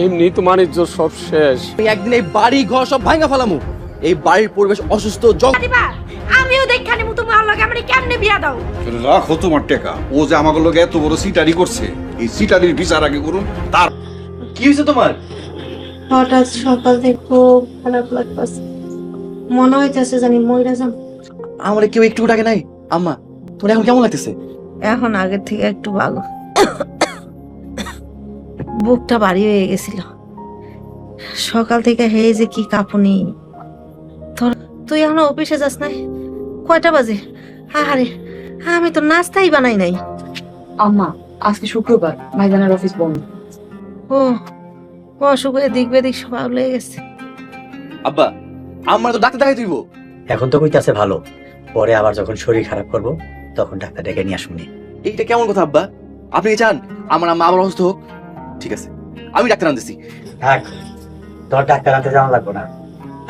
এমনি তোমার ইজ্জত সব শেষ। আমি একদিন এই বাড়ি ঘর সব ভাঙা ফেলামু। এই বাড়ির পরিবেশ অসুস্থ দিবা আমিও কেমনে বিয়া দাও? রাখো তোমার টেকা। ও যে আমাকে লোক এত বড় সিটারি করছে এই সিটারির বিচার আগে করুন তার কি হয়েছে তোমার? হঠাৎ সকাল থেকে খুব খারাপ লাগতেছে। মনে হইতেছে জানি মইরা যাম। আমার কেউ একটু ডাকে নাই? আম্মা তোমার এখন কেমন লাগতেছে? এখন আগের থেকে একটু ভালো। বুকটা ভারী হয়ে গেছিল। সকাল থেকে হে যে কি কাঁপুনি। তোর তুই এখন অফিসে যাস নাই? কয়টা বাজে? আরে আমি তো নাস্তাই বানাই নাই। আম্মা আজকে শুক্রবার ভাইজানের অফিস বন্ধ। ও অসুখে দিক বেদিক সব আউলে গেছে। আব্বা আমার তো ডাক্তার দেখাই তুইব। এখন তো কইতাছে ভালো। পরে আবার যখন শরীর খারাপ করব তখন ডাক্তার ডেকে নিয়ে আসুনি এইটা কেমন কথা আব্বা? আপনি চান আমার আম্মা আবার অসুস্থ হোক? ঠিক আছে। আমি ডাক্তার আনতেছি। থাক তোর ডাক্তার আনতে যাওয়া লাগবো না।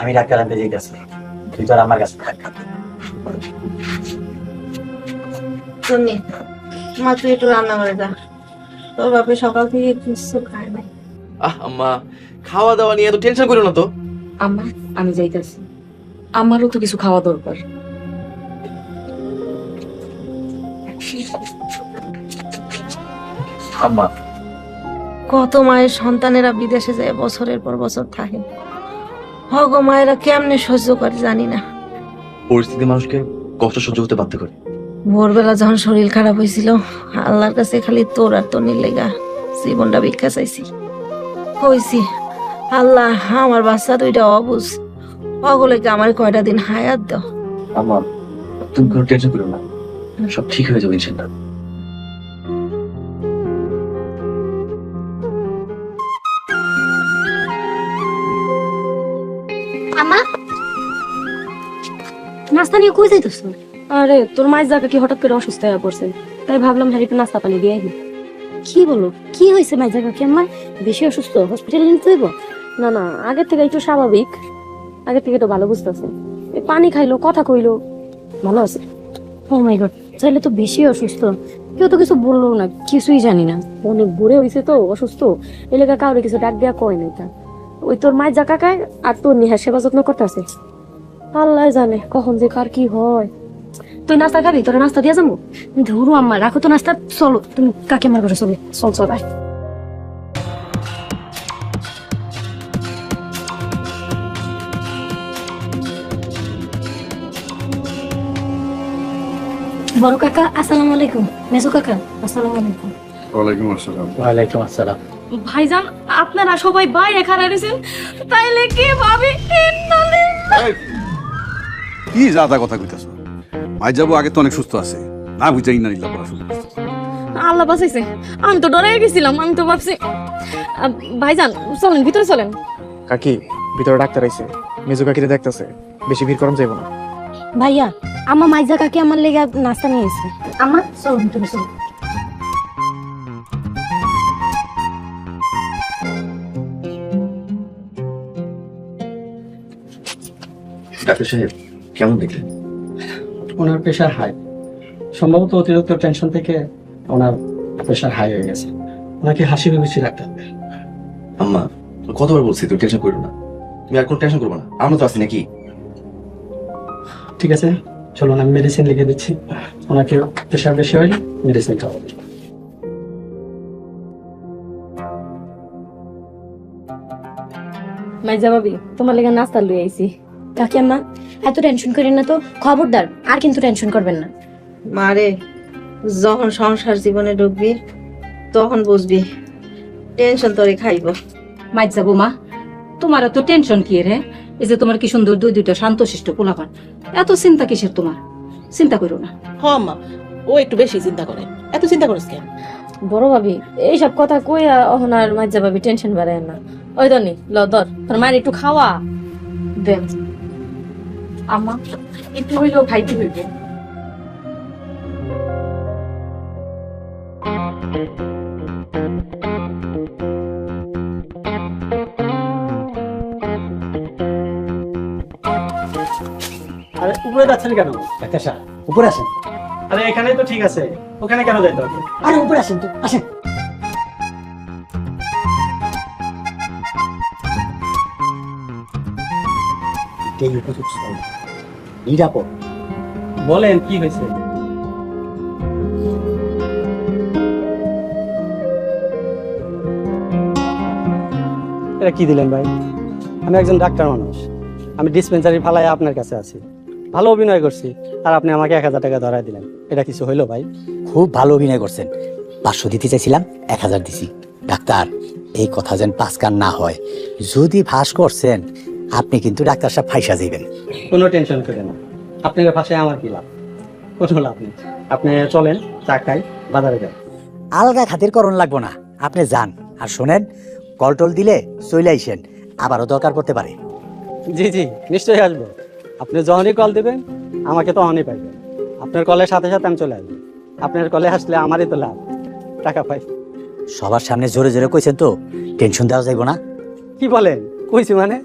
আমি ডাক্তার আনতে যাইতেছি। তুই তোর আমার কাছে থাক। শুনি মা তুই একটু রান্না করে যা। তোর বাপে সকাল থেকে কিছু খায় নাই। আহ আম্মা খাওয়া দাওয়া নিয়ে এত টেনশন করো না তো। আম্মা আমি যাইতাছি। আমারও তো কিছু খাওয়া দরকার। আম্মা কত মায়ের সন্তানেরা বিদেশে যায় বছরের পর বছর থাকে। হগ মায়েরা কেমনে সহ্য করে জানি না। পরিস্থিতি মানুষকে কষ্ট সহ্য করতে বাধ্য করে। ভোরবেলা যখন শরীর খারাপ হয়েছিল আল্লাহর কাছে খালি তোর আর তোর লেগা জীবনটা ভিক্ষা চাইছি। কইছি আল্লাহ আমার বাচ্চা দুইটা অবুজ। অগলেকে আমার কয়টা দিন হায়াত দাও। আম্মা তুমি কোনো টেনশন করো না। সব ঠিক হয়ে যাবে ইনশাল্লাহ। নাস্তা নিয়ে কই যাইতেছ? আরে তোর মায়ের জায়গা কি হঠাৎ করে অসুস্থ হয়ে পড়ছে? তাই ভাবলাম হ্যারিকে নাস্তা পানি দিয়ে। কি বলো? কি হয়েছে মাই জায়গা? কি আমার বেশি অসুস্থ? হসপিটালে নিতে হইব? না না আগের থেকে একটু স্বাভাবিক। আগের থেকে তো ভালো বুঝতেছে। পানি খাইলো কথা কইলো। ভালো আছে? ও মাই গড তাহলে তো বেশি অসুস্থ। কেউ তো কিছু বলল না কিছুই জানি না। অনেক বুড়ে হয়েছে তো অসুস্থ। এলাকা কাউরে কিছু ডাক দেওয়া কয় নাই তা। ওই তোর মায়ের যা কাকায় আর তোর নিহার সেবা যত্ন করতেছে? আল্লাহ জানে কখন যে কার কি হয়। তুই নাস্তা খাবি? তোর নাস্তা দিয়ে যাব ধরু আম্মা রাখো তো নাস্তা চলো। তুমি কাকে আমার ঘরে চলো চল চল আয়। বড় কাকা আসসালামু আলাইকুম। মেজো কাকা আসসালামু আলাইকুম। ওয়ালাইকুম আসসালাম। ওয়ালাইকুম আসসালাম। ভাইজান আপনারা সবাই বাইরে খাড়া রয়েছেন তাইলে কে ভাবে কি যাতা কথা কইতাছ? মাই যাব আগে তো অনেক সুস্থ আছে। না বুঝাই না নিলাম পড়াশোনা আল্লাহ বাঁচাইছে। আমি তো ডরে গেছিলাম আমি তো ভাবছি ভাইজান চলেন ভিতরে চলেন। কাকি ভিতরে ডাক্তার আইছে। মেজু কাকিরে দেখতেছে। বেশি ভিড় করম যাইব না। ভাইয়া আমার মাইজা কাকি আমার লেগে নাস্তা নিয়ে এসে আমার চলো ভিতরে চলো। ডাক্তার সাহেব কেমন দেখলেন? ওনার প্রেশার হাই সম্ভবত অতিরিক্ত টেনশন থেকে ওনার প্রেশার হাই হয়ে গেছে। ওনাকে হাসি বেশি রাখতে হবে। আম্মা কতবার বলছি তুমি টেনশন করো না। তুমি আর কোনো টেনশন করব না। আমরা তো আছি নাকি? ঠিক আছে চলুন আমি মেডিসিন লিখে দিচ্ছি। ওনাকে প্রেশার বেশি হলে মেডিসিন খাওয়াবো মাইজা ভাবি তোমার লেগে নাস্তা লই আইছি। কাকি আম্মা এত টেনশন করেন না তো খবরদার আর কিন্তু টেনশন করবেন না। মারে যখন সংসার জীবনে ঢুকবি তখন বুঝবি টেনশন তোরে খাইব। মাইত যাব মা তোমার এত টেনশন কি রে? এই যে তোমার কি সুন্দর দুই দুইটা শান্তশিষ্ট পোলাপান এত চিন্তা কিসের তোমার? চিন্তা করো না। হ মা ও একটু বেশি চিন্তা করে। এত চিন্তা করিস কেন? বড় ভাবি এইসব কথা কইয়া অহন আর মাইজা ভাবি টেনশন বাড়ায় না। ওই দনি ল ধর তোর মায়ের একটু খাওয়া। দেন। আম্মা একটু হইলেও খাইতে হইবে। আরে উপরে যাচ্ছেন কেন? ডাক্তার সাহেব উপরে আসেন। আরে এখানে তো ঠিক আছে। ওখানে কেন যাইতে হবে? আরে উপরে আসেন তো আসেন। নিরাপদ। বলেন কি হয়েছে? এটা কি দিলেন ভাই? আমি একজন ডাক্তার মানুষ। আমি ডিসপেন্সারি ফালায় আপনার কাছে আছি। ভালো অভিনয় করছি আর আপনি আমাকে এক হাজার টাকা ধরাই দিলেন। এটা কিছু হইল ভাই? খুব ভালো অভিনয় করছেন। পাঁচশো দিতে চাইছিলাম এক হাজার দিছি। ডাক্তার এই কথা যেন পাঁচকান না হয়। যদি ভাস করছেন আপনি কিন্তু ডাক্তার সাহেব ফাইসা যাইবেন। কোনো টেনশন করেন না। আপনার ভাষায় আমার কি লাভ? কোনো লাভ নেই। আপনি চলেন চা খাই বাজারে যান। আলগা খাতির করণ লাগবো না। আপনি যান। আর শোনেন কলটল দিলে চলে আইসেন। আবারও দরকার পড়তে পারে। জি জি নিশ্চয়ই আসব। আপনি যখনই কল দেবেন আমাকে তখনই পাইবেন। আপনার কলের সাথে সাথে আমি চলে আসব। আপনার কলে আসলে আমারই তো লাভ। টাকা পাই। সবার সামনে জোরে জোরে কইছেন তো টেনশন দেওয়া যাইব না। কি বলেন? কইছি মানে?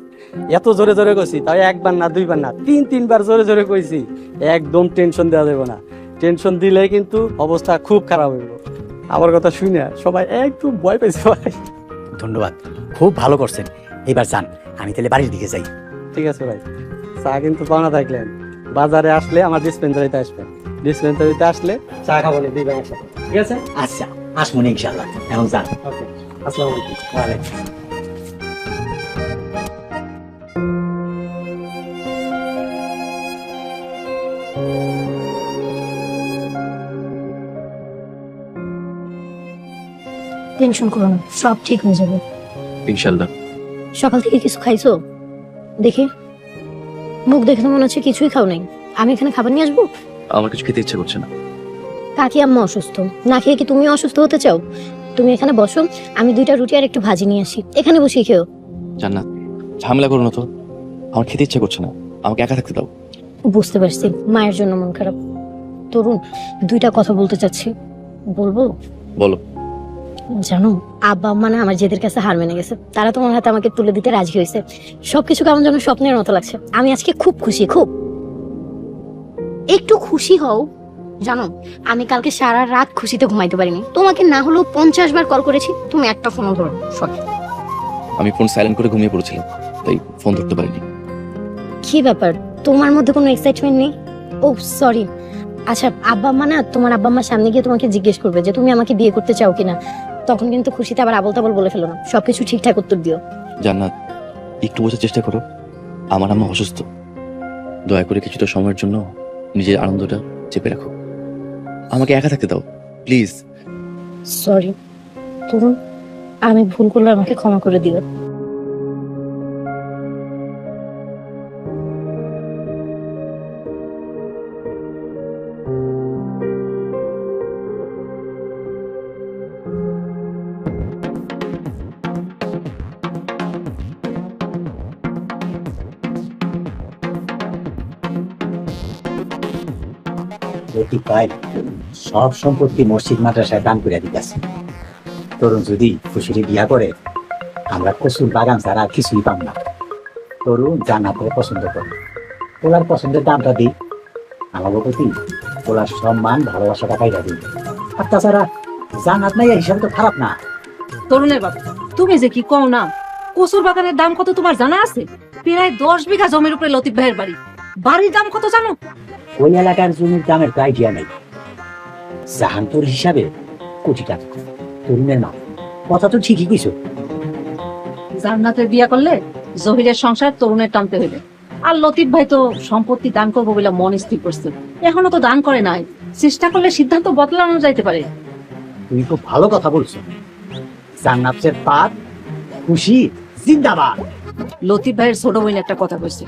এত জোরে জোরে কইছি তাই একবার না দুইবার না তিন তিনবার জোরে জোরে কইছি একদম টেনশন দেওয়া যাবে না। টেনশন দিলে কিন্তু অবস্থা খুব খারাপ হইব। আমার কথা শুনে সবাই একটু ভয় পাইছে ভাই। ধন্যবাদ খুব ভালো করছেন। এবার যান আমি তাহলে বাড়ির দিকে যাই। ঠিক আছে ভাই চা কিন্তু পাওনা থাকলেন। বাজারে আসলে আমার ডিসপেন্সারিতে আসবেন। ডিসপেন্সারিতে আসলে চা খাব না দিবেন ঠিক আছে? আচ্ছা আসব না ইনশাল্লাহ এখন যান। ওকে আসসালামু আলাইকুম। ওয়ালাইকুম টেনশন করো না সব ঠিক হয়ে যাবে। ইনশাল্লাহ। সকাল থেকে কিছু খাইছো? দেখি। মুখ দেখে তো মনে হচ্ছে কিছুই খাও নাই। আমি এখানে খাবার নিয়ে আসব? আমার কিছু খেতে ইচ্ছে করছে না। কাকি আম্মা অসুস্থ। না খেয়ে কি তুমি অসুস্থ হতে চাও? তুমি এখানে বসো আমি দুইটা রুটি আর একটু ভাজি নিয়ে আসি। এখানে বসে খেও। জান্নাত ঝামেলা করো না তো। আমার খেতে ইচ্ছে করছে না। আমাকে একা থাকতে দাও। বুঝতে পারছি। মায়ের জন্য মন খারাপ। তরুণ দুইটা কথা বলতে চাচ্ছি। বলব? বলো। জানো আব্বা আম্মা না আমার জেদের কাছে হার মেনে গেছে। তারা তোমার হাতে আমাকে তুলে দিতে রাজি হয়েছে। সবকিছু কেমন যেন স্বপ্নের মতো লাগছে। আমি আজকে খুব খুশি খুব। একটু খুশি হও। জানো আমি কালকে সারা রাত খুশিতে ঘুমাইতে পারিনি। তোমাকে না হলেও পঞ্চাশ বার কল করেছি তুমি একটা ফোনও ধরো সরি। আমি ফোন সাইলেন্ট করে ঘুমিয়ে পড়েছিলাম তাই ফোন ধরতে পারিনি। কি ব্যাপার? তোমার মধ্যে কোনো এক্সাইটমেন্ট নেই? ও সরি আচ্ছা আব্বা আম্মা না তোমার আব্বা আম্মার সামনে গিয়ে তোমাকে জিজ্ঞেস করবে যে তুমি আমাকে বিয়ে করতে চাও কিনা। তখন কিন্তু খুশিতে আবার আবল তাবল বলে ফেলো না। সবকিছু ঠিকঠাক উত্তর দিও। জান্নাত একটু বোঝার চেষ্টা করো। আমার আম্মা অসুস্থ। দয়া করে কিছুটা সময়ের জন্য নিজের আনন্দটা চেপে রাখো। আমাকে একা থাকতে দাও প্লিজ। সরি তরুণ আমি ভুল করলে আমাকে ক্ষমা করে দিও। লতিফ ভাই সব সম্পত্তি মসজিদ মাদ্রাসায় দান করে দিতেছে। তরুণ যদি খুশিরে বিয়া করে, আমরা কসুর বাগান ছাড়া কিছুই পাম না। তরুণ জান্নাতে পছন্দ করে। ওলার পছন্দের দামটা দিই। আমাকে প্রতি ওলার সম্মান, ভালোবাসাটা পাইরা দিই। আর তাছাড়া জান্নাত নাই হিসাবে তো খারাপ না। তরুণের বাবা তুমি যে কি কও না? কচুর বাগানের দাম কত তোমার জানা আছে? প্রায় দশ বিঘা জমির উপরে লতিফ ভাইয়ের বাড়ি। বাড়ির দাম কত জানো? ওই এলাকার জমির দামের তো আইডিয়া নেই। জাহানপুর হিসাবে কোটি টাকা। তরুণের মা। কথা তো ঠিকই কিছু জান্নাতের বিয়া করলে জহিরের সংসার তরুণের টানতে হইবে। আর লতিফ ভাই তো সম্পত্তি দান করব বলে মন স্থির করছে। এখনও তো দান করে নাই। চেষ্টা করলে সিদ্ধান্ত বদলানো যাইতে পারে। তুমি খুব ভালো কথা বলছো। জান্নাতের পাত খুশি জিন্দাবাদ। লতিফ ভাইয়ের ছোট বোন একটা কথা কইছে।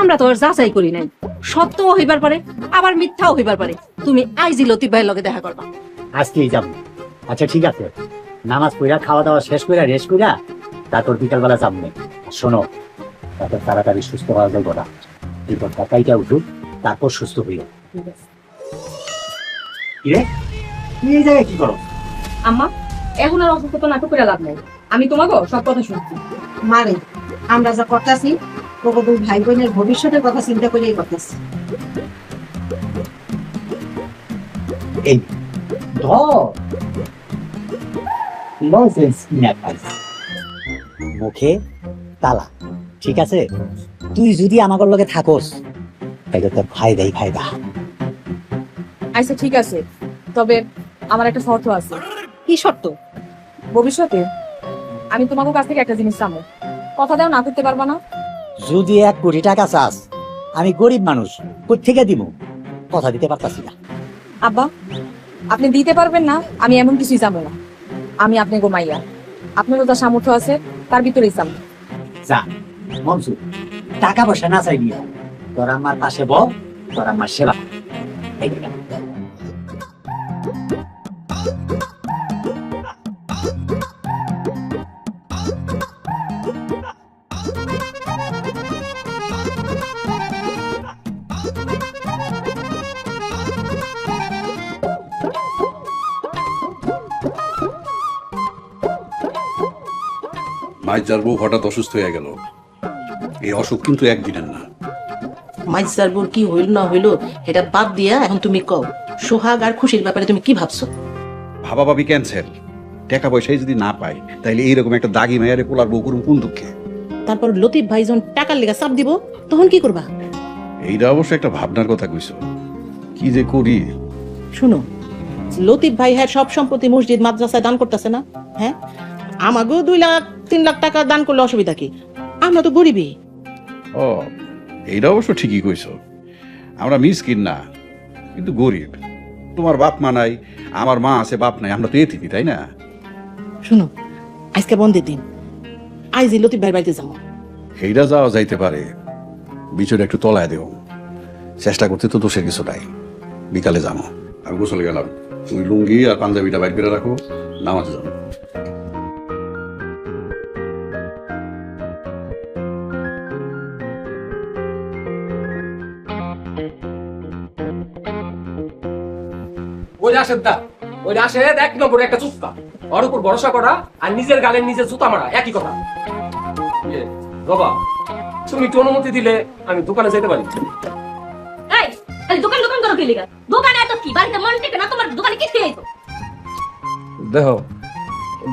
আমরা তো আর যাচাই করি নাই। সত্যও হইবার পারে আবার মিথ্যাও হইবার পারে। তুমি আইজি লতিফ ভাইয়ের লগে দেখা করবা। আজকেই যাব। আচ্ছা ঠিক আছে। নামাজ পড়া খাওয়া দাওয়া শেষ কইরা রেস্ট কইরা তারপর বিকালবেলা যাব শোনো তারপর তাড়াতাড়ি সুস্থ হওয়া যাব না এরপর টাকাইটা উঠুক তারপর সুস্থ হইও। কিরে? তুই এই জায়গায় কি করো? আম্মা এখন আর অসুস্থতা নাটক করে লাভ নাই। আমি তোমাকে সব কথা শুনছি। মারে আমরা যা করতেছি দুই ভাই বোনের ভবিষ্যতের কথা চিন্তা করেই করতেছি। এই ধর। ননসেন্স মুখে তালা ঠিক আছে? তুই যদি আমাদের লগে থাকস তাহলে তোর ফায়দাই ফায়দা আচ্ছা ঠিক আছে। তবে আমার একটা শর্ত আছে। কি শর্ত? ভবিষ্যতে আমি তোমাকে কাছ থেকে একটা জিনিস চাবো কথা দাও না করতে পারবা না। যদি এক কোটি টাকা চাস আমি গরিব মানুষ কোথেকে দিব কথা দিতে পারতাছি না। আব্বা আপনি দিতে পারবেন না আমি এমন কিছুই যাব না। আমি আপনি গোমাইয়া আপনারও যা সামর্থ্য আছে তার ভিতরেই চাবো। যা মনসুর টাকা পয়সা না চাইবি। তোর আমার পাশে বল তোর আমার সেবা। এই মাইজার বউ হঠাৎ অসুস্থ হয়ে গেল। এই অসুখ কিন্তু একদিনের না। মাইসার বোর কি হইল না হইল এটা বাদ দিয়া এখন তুমি কও। সোহাগ আর খুশির ব্যাপারে তুমি কি ভাবছ? ভাবা ভাবি ক্যান্সেল টাকা পয়সাই যদি না পাই তাহলে এইরকম একটা দাগি মেয়ারে পোলার বউ করুন কোন দুঃখে? তারপর লতিফ ভাই যখন টাকার লেগে চাপ দিব তখন কি করবা? এইটা অবশ্য একটা ভাবনার কথা কইছো। কি যে করি? শুনো লতিফ ভাই হ্যাঁ সব সম্পত্তি মসজিদ মাদ্রাসায় দান করতেছে না হ্যাঁ? আমাকেও দুই লাখ তিন লাখ টাকা দান করলে অসুবিধা কি? আমরা তো গরিবই। ও এইটা অবশ্য ঠিকই কইছো। আমরা মিসকিন না কিন্তু গরিব। তোমার বাপ মা নাই আমার মা আছে বাপ নাই আমরা তো এতিমি তাই না? শুনো আজকে বন্ধের দিন। আইজি লতিফ ভাই বাড়িতে যাব। এইটা যাওয়া যাইতে পারে। বিচুর একটু তলায় দেও। চেষ্টা করতে তো দোষের কিছু নাই। বিকালে যাব। আমি গোসলে গেলাম। তুমি লুঙ্গি আর পাঞ্জাবিটা বাইর করে রাখো নামাজে যাব। ওই রাশেদ দা ওই রাশেদ এক নম্বর একটা চুস্তা। ওর উপর ভরসা করা আর নিজের গালে নিজের জুতা মারা একই কথা। বাবা তুমি একটু অনুমতি দিলে আমি দোকানে যেতে পারি। দোকান দোকান করো কি লিগা দোকানে এত কি? বাড়িতে মন টেকে না তোমার দোকানে কি খেয়েছো দেখো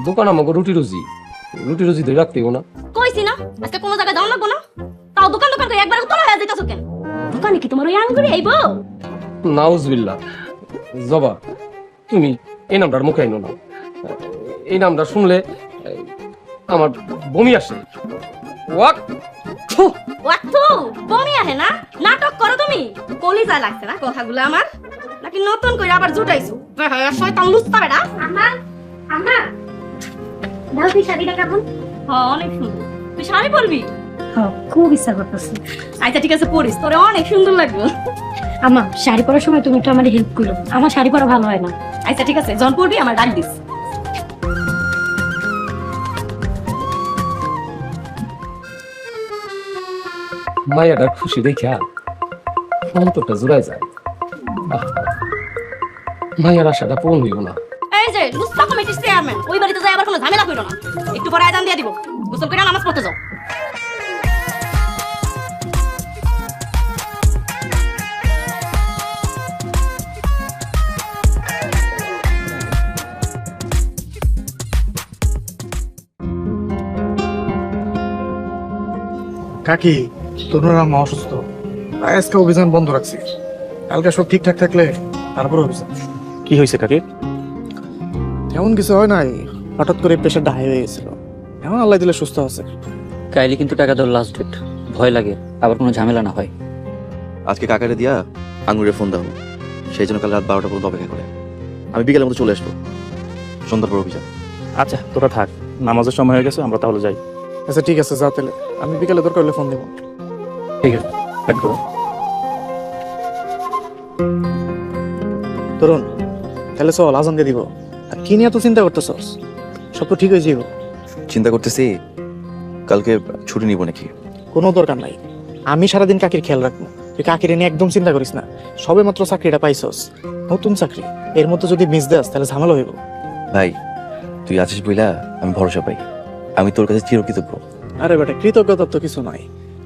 দোকান আমাকে রুটি রুজি। রুটি রুজি ধরে রাখতেও না। কইছি না আজকে কোনো জায়গায় দাও লাগবো না। তাও দোকান দোকান করে একবার উত্তর হয়ে যাইতাছো কেন? দোকানে কি তোমার ওই আঙ্গুরি আইবো নাউজবিল্লা জবা তুমি এই নামটার মুখে আইনো না। এই নামটা শুনলে আমার বমি আসে। ওয়াক থু, ওয়াক্তু বমি আহে না? নাটক করো তুমি। কলিজা লাগছে না কথাগুলো আমার? নাকি নতুন করে আবার জুটাইছো? হ্যাঁ, শয়তান লুস্তা বেটা আম্মা আম্মা। দাও তুই শাড়িটা কেমন? হ্যাঁ অনেক সুন্দর। তুই শাড়ি পরবি? খুব ইচ্ছা করতেছে। আচ্ছা ঠিক আছে পরিস তোরে অনেক সুন্দর লাগবে। আম্মা শাড়ি পরার সময় তুমি একটু আমার হেল্প করো। আমার শাড়ি পরা ভালো হয় না। আচ্ছা ঠিক আছে জন পরবি আমার ডাক দিস। মায়াটার খুশি দেখা অন্তরটা জোড়ায় যায়। মায়ার আশাটা পূরণ হইব না। এই যে লুস্তা কমিটির চেয়ারম্যান ওই বাড়িতে যাই আবার কোনো ঝামেলা কইরো না। একটু পরে আজান দিয়ে দিব। গোসল করে নামাজ পড়তে যাও। কাকি তরুণ মা অসুস্থ। তাই আজকে অভিযান বন্ধ রাখছি। কালকে সব ঠিকঠাক থাকলে তারপর অভিযান। কি হয়েছে কাকে? তেমন কিছু হয় নাই। হঠাৎ করে প্রেশারটা হাই হয়ে গেছিল। এখন আল্লাহ দিলে সুস্থ আছে। কাইলে কিন্তু টাকা দেওয়ার লাস্ট ডেট ভয় লাগে আবার কোনো ঝামেলা না হয়। আজকে কাকারে দিয়া আঙুরে ফোন দাও। সেই জন্য কাল রাত বারোটা পর্যন্ত অপেক্ষা করে। আমি বিকেলের মধ্যে চলে আসব। সন্ধ্যার পর অভিযান। আচ্ছা তোরা থাক। নামাজের সময় হয়ে গেছে আমরা তাহলে যাই। আচ্ছা ঠিক আছে যাও তাহলে। আমি বিকেলে দরকার হলে ফোন দেবো। ঠিক আছে তরুণ তাহলে চল আজান দিয়ে দিব। আর কি নিয়ে এত চিন্তা করতেছস? সব তো ঠিক হয়ে যাইব চিন্তা করতেছি কালকে ছুটি নিব নাকি? কোনো দরকার নাই। আমি সারাদিন কাকির খেয়াল রাখব। তুই কাকির নিয়ে একদম চিন্তা করিস না। সবে মাত্র চাকরিটা পাইছস। নতুন চাকরি। এর মধ্যে যদি মিস দেস তাহলে ঝামেলা হইব। ভাই তুই আছিস বইলা আমি ভরসা পাই। আমি তোর কাছে চিরকৃতজ্ঞ। আরে বেটা কৃতজ্ঞতার তো কিছু নয়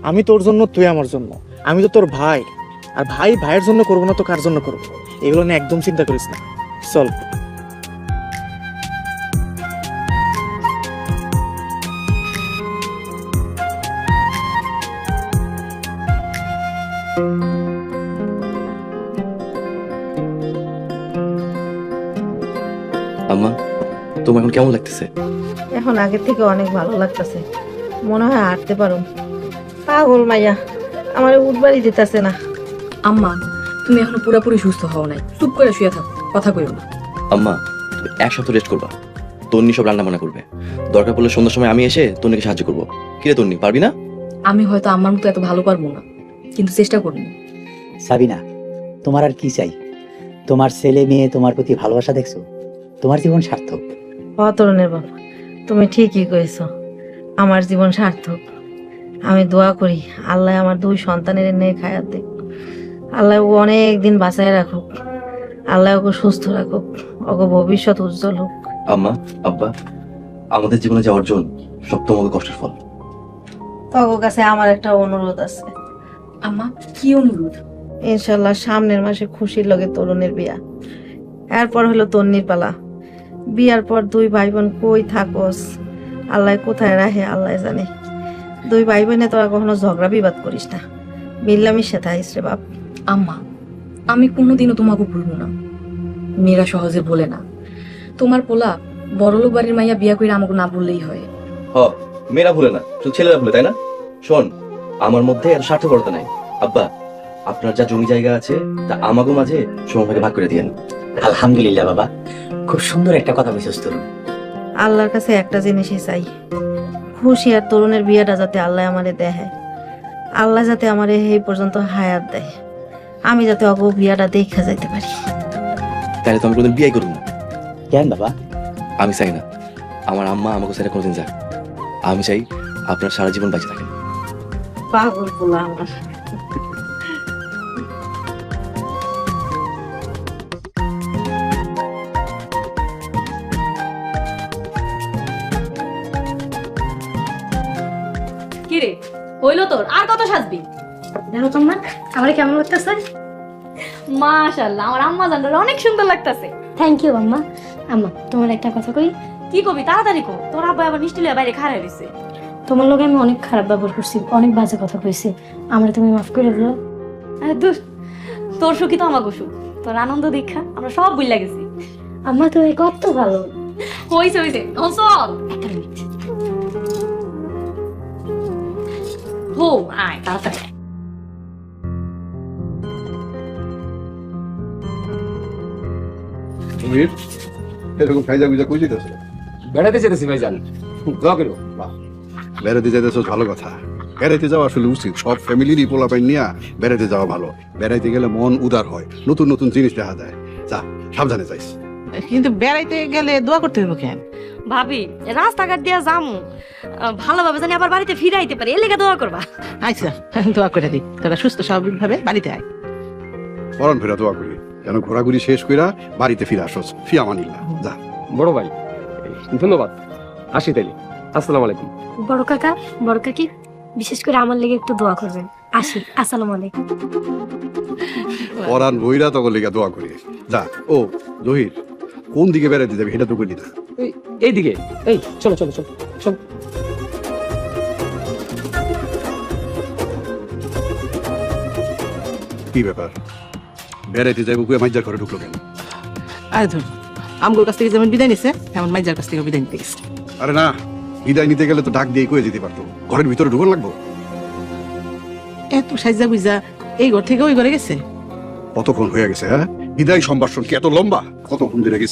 আমি তোর জন্য তুই আমার জন্য। আমি তো তোর ভাই। আর ভাই ভাইয়ের জন্য করব না তো কার জন্য করব? এগুলো নিয়ে একদম চিন্তা করিস না। চল। আম্মা তোমার এখন কেমন লাগতেছে? এখন আগের থেকে অনেক ভালো লাগতেছে। মনে হয় হাঁটতে পারো। পাগল মাইয়া আমার উঠবারই দিতেছে না। আম্মা তুমি এখনও পুরোপুরি সুস্থ হও নাই। চুপ করে শুয়ে থাকো কথা কইও না। আম্মা এক সপ্তাহ রেস্ট করবা। তন্নি সব রান্না বান্না করবে। দরকার পড়লে সন্ধ্যার সময় আমি এসে তন্নিকে সাহায্য করব। কিরে তন্নি পারবি না? আমি হয়তো আমার মতো এত ভালো পারব না কিন্তু চেষ্টা করব। সাবিনা তোমার আর কি চাই? তোমার ছেলে মেয়ে তোমার প্রতি ভালোবাসা দেখছ? তোমার জীবন সার্থক। অতরণের বাবা। তুমি ঠিকই কয়েছো আমার জীবন সার্থক। আমি দোয়া করি আল্লাহ আমার দুই সন্তানের নিয়ে খায়াত দেখ আল্লাহ ও অনেক দিন বাঁচায় রাখুক। আল্লাহ ওকে সুস্থ রাখুক। ওকে ভবিষ্যৎ উজ্জ্বল হোক। আম্মা আব্বা আমাদের জীবনে যে অর্জন সব তোমাকে কষ্টের ফল। তোর কাছে আমার একটা অনুরোধ আছে। আম্মা কি অনুরোধ? ইনশাল্লাহ সামনের মাসে খুশির লগে তরুণের বিয়া। এরপর হলো তন্নির পালা। বিয়ার পর দুই ভাই বোন কই থাকোস? আল্লাহ কোথায় রাহে আল্লাহ জানে। দুই ভাই বোনে তোরা কখনো ঝগড়া বিবাদ করিস না। মিল্লামিশে থাকিস রে বাপ। আম্মা আমি কোনোদিনও তোমাকে ভুলবো না। মেয়েরা সহজে বলে না। তোমার পোলা বড়লোক বাড়ির মাইয়া বিয়া করে আমাকে না বললেই হয়। হ মেয়েরা ভুলে না শুধু ছেলেরা ভুলে তাই না? শোন আমার মধ্যে এত স্বার্থপরতা নাই। আব্বা আপনার যা জমি জায়গা আছে তা আমাকে মাঝে সমভাগে ভাগ করে দিয়েন। আলহামদুলিল্লাহ বাবা। খুব সুন্দর একটা কথা বলছিস তরুণ। আল্লাহর কাছে একটা জিনিসই চাই। খুশি আর তরুণের বিয়েটা যাতে আল্লাহ আমারে দেয় আল্লাহ যাতে আমারে এই পর্যন্ত হায়াত দেয়। আমি যাতে অগ বিয়াটা দেখা যাইতে পারি। তাহলে তো আমি কোনোদিন বিয়ে করব না। কেন বাবা? আমি চাই না। আমার আম্মা আমাকে ছেড়ে কোনোদিন যাক। আমি চাই আপনার সারা জীবন বাঁচে থাকেন। পাগল বলা আমার। হইল তোর আর কত সাজবি? দেখো তোমার আমার কেমন লাগতেছে? মাশাআল্লাহ আমার আম্মা জানটা অনেক সুন্দর লাগতাছে। থ্যাংক ইউ আম্মা। আম্মা তোমার একটা কথা কই। কি কবি তাড়াতাড়ি কো তোর আব্বা আবার মিষ্টি লয়ে বাইরে খাড়া রইছে তোমার লগে আমি অনেক খারাপ ব্যবহার করছি অনেক বাজে কথা কইছি। আমরা তুমি মাফ করে দিও। আরে দূর তোর সুখী তো আমাকে সুখ। তোর আনন্দ দীক্ষা আমরা সব বুঝলা গেছি। আম্মা তো এই কত ভালো। হইছে হইছে চল। একটা মিনিট। হো আয় তাড়াতাড়ি সমীর এরকম খাইজা গুজা কই যেতেছ বেড়াতে যেতেছি ভাইজান। দোয়া করো বেড়াতে যেতেছ ভালো কথা। বেড়াইতে যাওয়া আসলে উচিত। সব ফ্যামিলিরই পোলাপাইন নিয়ে বেড়াইতে যাওয়া ভালো। বেড়াইতে গেলে মন উদার হয়। নতুন নতুন জিনিস দেখা যায়। যা সাবধানে যাইস। কিন্তু বেড়াইতে গেলে দোয়া করতে হবে কেন? ভাবি রাস্তাঘাট দিয়া যামু। ভালোভাবে জানি আবার বাড়িতে ফিরাইতে পারি এর লেগে দোয়া করবা। আচ্ছা দোয়া করে দিই। তোরা সুস্থ স্বাভাবিক ভাবে বাড়িতে আয়। পরন ফেরা দোয়া করি। যেন ঘোরাঘুরি শেষ কইরা বাড়িতে ফিরে আসস। ফিয়া মানিল্লা যা। বড় ভাই ধন্যবাদ। আসি তাইলে। আসসালামু আলাইকুম। বড় কাকা বড় কাকি বিশেষ করে আমার লেগে একটু দোয়া করবেন। আসি আসসালামু আলাইকুম। পরান বইরা তখন লেগে দোয়া করি। যা ও জহির। কোন দিকে বেড়াইতে যাবি সেটা তো কইলি না এই- এইদিকে এই চলো চলো চলো চলো। কি ব্যাপার? বেড়াইতে যাইব কুয়া মাইজার ঘরে ঢুকলো কেন? আরে ধর আমগুলোর কাছ থেকে যেমন বিদায় নিছে তেমন মাইজার কাছ থেকে বিদায় নিতে গেছে। আরে না বিদায় নিতে গেলে তো ডাক দিয়ে কয়ে যেতে পারতো। ঘরের ভিতরে ঢুকন লাগবো? এত সাইজা বুঝা এই ঘর থেকে ওই ঘরে গেছে? কতক্ষণ হয়ে গেছে হ্যাঁ? বিদায় সম্ভাষণ কি এত লম্বা? কতক্ষণ ধরে গেছে?